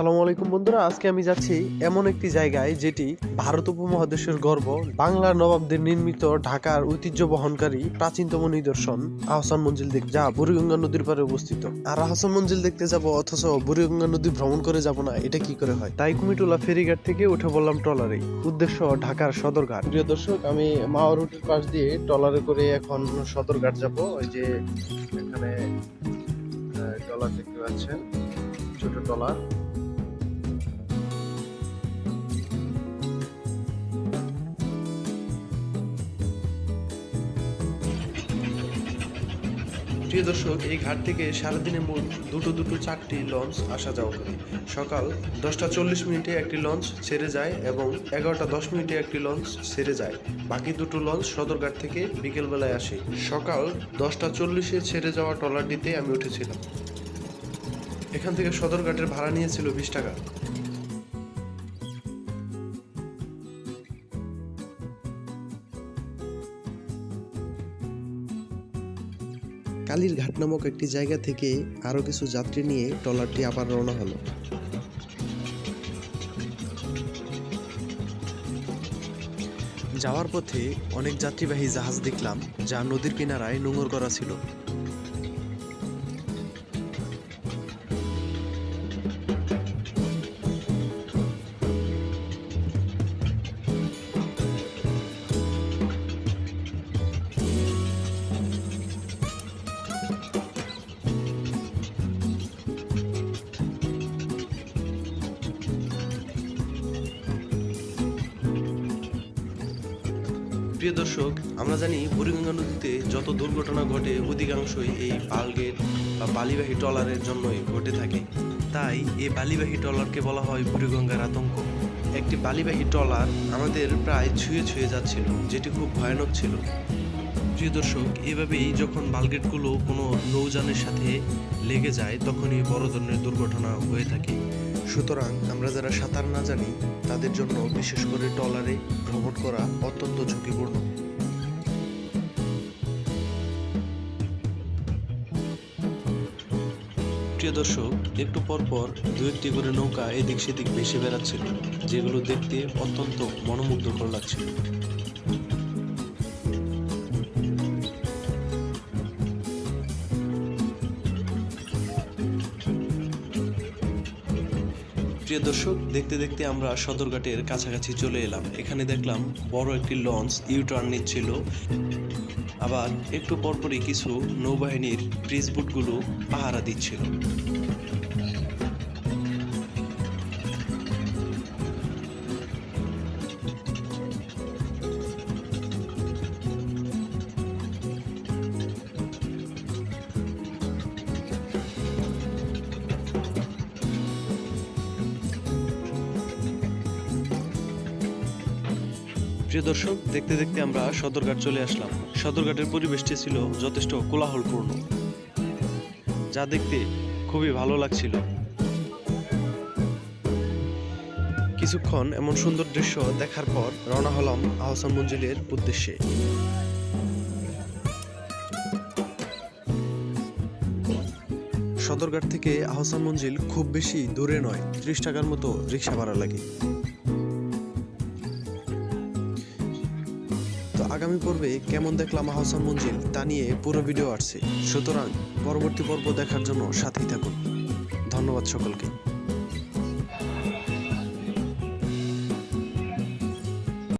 আসসালামু আলাইকুম বন্ধুরা, আজকে আমি যাচ্ছি এমন একটি জায়গায় যেটি ভারত উপমহাদেশের গর্ব। বাংলার নবাবদের নির্মিত ঢাকার ঐতিহ্য বহনকারী প্রাচীনতম নিদর্শন আহসান মঞ্জিল দেখ, যা বুড়িগঙ্গা নদীর পারে অবস্থিত। আর আহসান মঞ্জিল দেখতে যাব অথচ বুড়িগঙ্গা নদী ভ্রমণ করে যাব না, এটা কি করে হয়? তাই কুমিটোলা ফেরিঘাট থেকে উঠে বললাম ট্রলারে। উদ্দেশ্য ঢাকার সদরঘাট। প্রিয় দর্শক, আমি মাওয়া রুটের পাশ দিয়ে ট্রলারে করে এখন সদরঘাট যাব। ওই যে এখানে ট্রলার দেখতে পাচ্ছেন, ছোট ট্রলার। প্রিয় দর্শক, এই ঘাট থেকে সারাদিনে মোট দুটো দুটো চারটি লঞ্চ আসা যাওয়া করে। সকাল দশটা চল্লিশ মিনিটে একটি লঞ্চ ছেড়ে যায় এবং এগারোটা দশ মিনিটে একটি লঞ্চ ছেড়ে যায়। বাকি দুটো লঞ্চ সদরঘাট থেকে বিকেলবেলায় আসে। সকাল দশটা চল্লিশে ছেড়ে যাওয়া ট্রলারটিতে আমি উঠেছিলাম। এখান থেকে সদরঘাটের ভাড়া নিয়েছিল বিশ টাকা। কালীর ঘাট নামক একটি জায়গা থেকে আরও কিছু যাত্রী নিয়ে ট্রলারটি আবার রওনা হলো। যাওয়ার পথে অনেক যাত্রীবাহী জাহাজ দেখলাম যা নদীর কিনারায় নোঙর করা ছিল। প্রিয় দর্শক, আমরা জানি বুড়িগঙ্গা নদীতে যত দুর্ঘটনা ঘটে, অধিকাংশই এই পালগেট বা বালিবাহী ট্রলারের জন্যই ঘটে থাকে। তাই এই বালিবাহী ট্রলারকে বলা হয় বুড়িগঙ্গার আতঙ্ক। একটি বালিবাহী ট্রলার আমাদের প্রায় ছুঁয়ে ছুঁয়ে যাচ্ছিল, যেটি খুব ভয়ানক ছিল। প্রিয় দর্শক, এভাবেই যখন বালগেটগুলো কোনো নৌযানের সাথে লেগে যায়, তখনই বড় ধরনের দুর্ঘটনা হয়ে থাকে। সুতরাং আমরা যারা সাঁতার না জানি, তাদের জন্য বিশেষ করে ট্রলারে ভ্রমণ করা অত্যন্ত ঝুঁকিপূর্ণ। প্রিয় দর্শক, একটু পর পর দু একটি করে নৌকা এদিক সেদিক ভেসে বেড়াচ্ছিল যেগুলো দেখতে অত্যন্ত মনোমুগ্ধকর লাগছিল প্রিয় দর্শক, দেখতে দেখতে আমরা সদরঘাটের কাছাকাছি চলে এলাম। এখানে দেখলাম বড় একটি লঞ্চ, ইউটার্ন নিচ্ছিল। আবার একটু পরপরই কিছু নৌবাহিনীর ব্রিজ বুটগুলো পাহারা দিচ্ছিল। প্রিয় দর্শক, দেখতে দেখতে আমরা সদরঘাট চলে আসলাম। সদরঘাটের পরিবেশটি ছিল যথেষ্ট কোলাহলপূর্ণ। যা দেখতে খুবই ভালো লাগছিল। কিছুক্ষণ এমন সুন্দর দৃশ্য দেখার পর রওনা হলাম আহসান মঞ্জিলের উদ্দেশ্যে। সদরঘাট থেকে আহসান মঞ্জিল খুব বেশি দূরে নয়, ত্রিশ টাকার মতো রিক্সা ভাড়া লাগে। আগামী পর্বে কেমন দেখলাম আহসান মঞ্জিল তা নিয়ে পুরো ভিডিও আসছে। সুতরাং পরবর্তী পর্ব দেখার জন্য সাথেই থাকুন। ধন্যবাদ সকলকে।